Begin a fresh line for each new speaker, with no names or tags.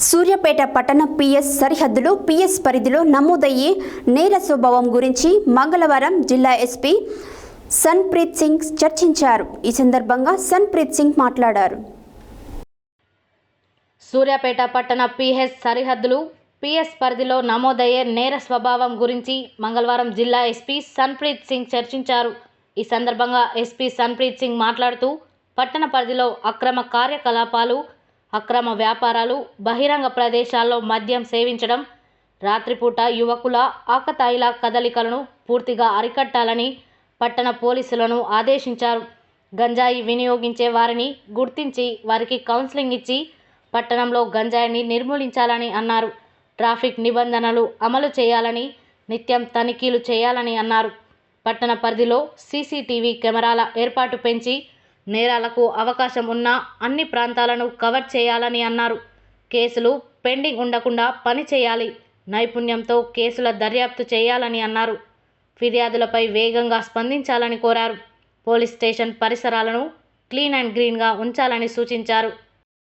సూర్యాపేట పట్టణ పిఎస్ సరిహద్దులు పిఎస్ పరిధిలో నమోదయ్యే నేర స్వభావం గురించి మంగళవారం జిల్లా ఎస్పీ సన్ప్రీత్ సింగ్ చర్చించారు. ఈ సందర్భంగా సన్ప్రీత్ సింగ్ మాట్లాడారు.
సూర్యాపేట పట్టణ పిహెచ్ సరిహద్దులు పిఎస్ పరిధిలో నమోదయ్యే నేర స్వభావం గురించి మంగళవారం జిల్లా ఎస్పీ సన్ప్రీత్ సింగ్ చర్చించారు. ఈ సందర్భంగా ఎస్పీ సన్ప్రీత్ సింగ్ మాట్లాడుతూ పట్టణ పరిధిలో అక్రమ కార్యకలాపాలు అక్రమ వ్యాపారాలు బహిరంగ ప్రదేశాల్లో మద్యం సేవించడం రాత్రిపూట యువకుల ఆకతాయిల కదలికలను పూర్తిగా అరికట్టాలని పట్టణ పోలీసులను ఆదేశించారు. గంజాయి వినియోగించే వారిని గుర్తించి వారికి కౌన్సిలింగ్ ఇచ్చి పట్టణంలో గంజాయిని నిర్మూలించాలని అన్నారు. ట్రాఫిక్ నిబంధనలు అమలు చేయాలని నిత్యం తనిఖీలు చేయాలని అన్నారు. పట్టణ పరిధిలో సీసీటీవీ కెమెరాల ఏర్పాటు పెంచి నేరాలకు అవకాశం ఉన్న అన్ని ప్రాంతాలను కవర్ చేయాలని అన్నారు. కేసులు పెండింగ్ ఉండకుండా పని చేయాలి. నైపుణ్యంతో కేసుల దర్యాప్తు చేయాలని అన్నారు. ఫిర్యాదులపై వేగంగా స్పందించాలని కోరారు. పోలీస్ స్టేషన్ పరిసరాలను క్లీన్ అండ్ గ్రీన్గా ఉంచాలని సూచించారు.